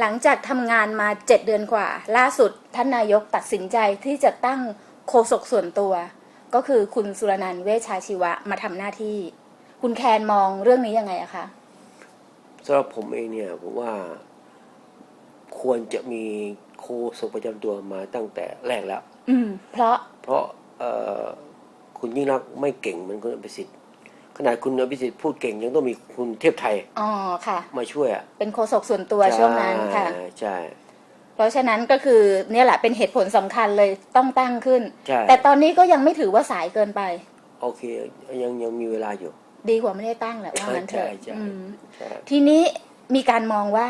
หลังจากทำงานมาเจ็ดเดือนกว่า ล่าสุดท่านนายกตัดสินใจที่จะตั้งโฆษกส่วนตัว ก็คือคุณสุรนันท์เวชชาชีวะมาทำหน้าที่ คุณแคนมองเรื่องนี้ยังไงอะคะสำหรับผมเองเนี่ยผมว่าควรจะมีโคศกประจำตัวมาตั้งแต่แรกแล้ว อืม เพราะเพราะเอ่อคุณยิ่งรักษณ์ไม่เก่งเหมือนคุณอภิสิทธิ์ ขนาดคุณอภิสิทธิ์พูดเก่งยังต้องมีคุณเทพไทยอ๋อค่ะ มาช่วยอะเป็นโฆษกส่วนตัวช่วงนั้นค่ะใช่ใช่เพราะฉะนั้นก็คือเนี่ยแหละเป็นเหตุผลสำคัญเลยต้องตั้งขึ้นใช่แต่ตอนนี้ก็ยังไม่ถือว่าสายเกินไป โอเค ยังยังมีเวลาอยู่ ดีกว่าไม่ได้ตั้งแหละว่างั้นเถใช่อะใช่อืมใช่ทีนี้มีการมองว่า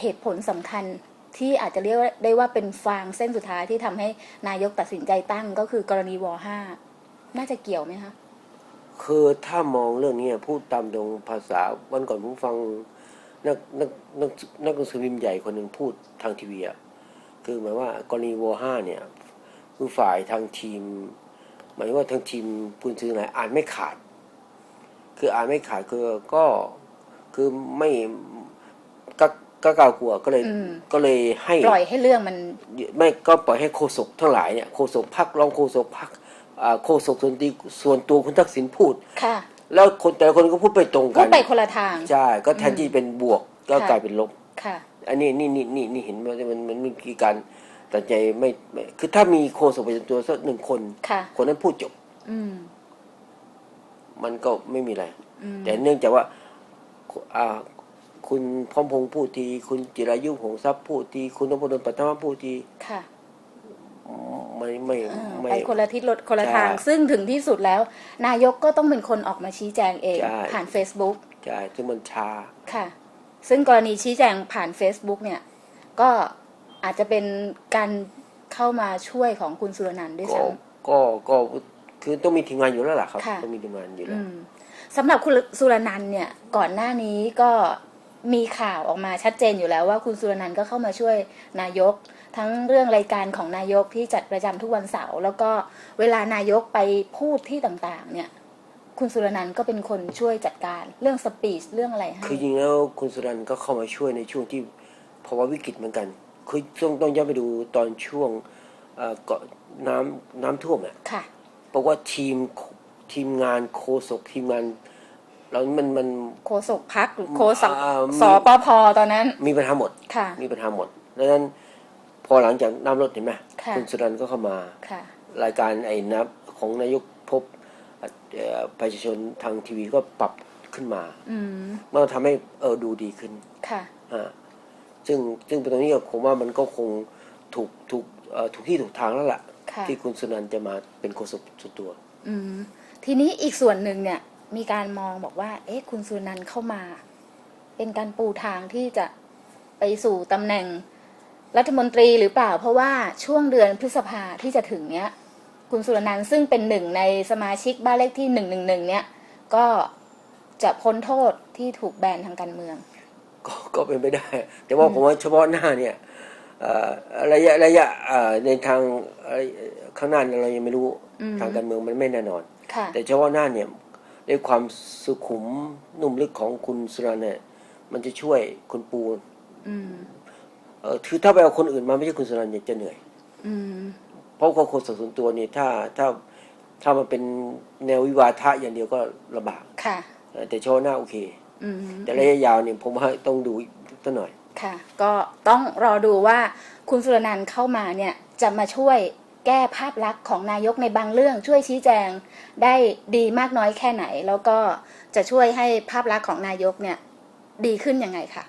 เหตุผลสำคัญที่อาจจะเรียกว่าได้ว่าเป็นฟางเส้นสุดท้ายที่ทำให้นายกตัดสินใจตั้งก็คือกรณีวห้าน่าจะเกี่ยวไหมคะ คือถ้ามองเรื่องนี้พูดตามตรงภาษาวันก่อนผมฟังนักนักนักนักหนังสือพิมพ์ใหญ่คนหนึ่งพูดทางทีวีอะคือหมายว่ากรณีวห้าเนี่ยคือฝ่ายทางทีม หมายว่าทางทีมคุณซื้อไหนอ่านไม่ขาด คืออ่านไม่ขาดคือก็คือไม่ก็ก็กล่าวกลัวก็เลยอืมก็เลยให้ปล่อยให้เรื่องมัน ไม่ก็ปล่อยให้โฆษกทั้งหลายเนี่ยโฆษกพักรองโฆษกพัก โฆษกส่วนตีส่วนตัวคุณทักษิณพูด ค่ะ แล้วคนแต่ละคนก็พูดไปตรงพูกัดนไปคนละทาง ใช่ ก็แทนที่จะเป็นบวกก็ค่ะกลายเป็นลบ ค่ะ อันนี้นี่นี่นี่นี่เห็นว่ามันมันมีการตัดใจไม่ไม่ คือถ้ามีโฆษกประจำตัวสักหนึ่งคนค่ะคนนั้นพูดจบ อืมมันก็ไม่มีอะไรอืมแต่เนื่องจากว่าอ่าคุณพร้อมพงษ์พูดที คุณจิรายุหงส์ทรัพย์พูดที คุณนพดลปัทมพูดทีค่ะ ไม่ไม่เออไม่ไปคนละทิศคนละใช่ทาง ซึ่งถึงที่สุดแล้ว นายกก็ต้องเป็นคนออกมาชี้แจงเองใช่ผ่าน Facebook ใช่ซึ่งมันช้าค่ะ ซึ่งกรณีชี้แจงผ่าน Facebook เนี่ย ก็อาจจะเป็นการเข้ามาช่วยของคุณสุรนันท์ด้วยก็ซ้ก็ก็คือต้องมีทีมงานอยู่แล้วล่ะครับค่ะต้องมีทีมงานอยู่ำแล้อืวมสำหรับคุณสุรนันท์เนี่ยก่อนหน้านี้ก็มีข่าวออกมาชัดเจนอยู่แล้วว่าคุณสุรนันท์ก็เข้ามาช่วยนายก ทั้งเรื่องรายการของนายกที่จัดประจำทุกวันเสาร์แล้วก็เวลานายกไปพูดที่ต่างๆ เนี่ย คุณสุรนันท์ก็เป็นคนช่วยจัดการเรื่องสปีชเรื่องอะไรให้คือจริงแล้วคุณสุรันท์ก็เข้ามาช่วยในช่วงที่ภาวะวิกฤตเหมือนกัน คือต้องต้องย้อนไปดูตอนช่วงเอ่อเกาะน้ำน้ำท่วมเนี่ยค่ะเพราะว่าทีมทีมงานโคศกทีมงานเรามันมันโฆษกพักหรือโฆษกอ่ามีสปพตอนนั้น มีปัญหาหมดค่ะ มีปัญหาหมดดังนั้นพ อหลังจากน้ำลดเห็นไหมค่ะณสุรันท์ก็เข้ามา ค่ะรายการไอ้นับของนายกพบเอ่อประชาชนทางทีวีก็ปรับขึ้นมาอืมมันทำให้เออดูดีขึ้นค่ะอ่าซึ่งซึ่งตรงนี้ก็ผมว่ามันก็คงถูกถูกเอ่อถูกที่ถูกทางแล้วล่ะ ค่ะ ที่คุณสุนันท์จะมาเป็นโฆษกส่วนตัว อืมทีนี้อีกส่วนหนึ่งเนี่ย มีการมองบอกว่า เอ๊ะ คุณสุนันท์เข้ามา เป็นการปูทางที่จะไปสู่ตำแหน่ง รัฐมนตรีหรือเปล่า เพราะว่าช่วงเดือนพฤษภาที่จะถึงเนี้ย คุณสุรนันท์ซึ่งเป็นหนึ่งในสมาชิกบ้านเลขที่หนึ่งหนึ่งหนึ่งเนี่ยก็จะพ้นโทษที่ถูกแบนทางการเมือง ก็ก็เป็นไปได้ แต่ว่าผมว่าเฉพาะหน้าเนี่ยเอ่อระยะระยะเอ่อในทางเอ่อข้างหน้าเรายังไม่รู้อืมทางการเมืองมันไม่แน่นอนค่ะแต่เฉพาะหน้าเนี่ยด้วยความสุขุมนุ่มลึกของคุณสุรันท์เนี่ยมันจะช่วยคุณปูอืม เออคือถ้าไปเอาคนอื่นมาไม่ใช่คุณสุรันท์เนี่ยจะเหนื่อย อืม เพราะคนส่วนตัวเนี่ยถ้าถ้าถ้ามันเป็นแนววิวาทะอย่างเดียวก็ลำบากค่ะ เออแต่เฉพาะหน้าโอเค อืมแต่ระยะยาวเนี่ยผมว่าต้องดูสักหน่อย ค่ะ ก็ต้องรอดูว่าคุณสุรนันท์เข้ามาเนี่ยจะมาช่วยแก้ภาพลักษณ์ของนายกในบางเรื่อง ช่วยชี้แจงได้ดีมากน้อยแค่ไหน แล้วก็จะช่วยให้ภาพลักษณ์ของนายกเนี่ย ดีขึ้นยังไงค่ะ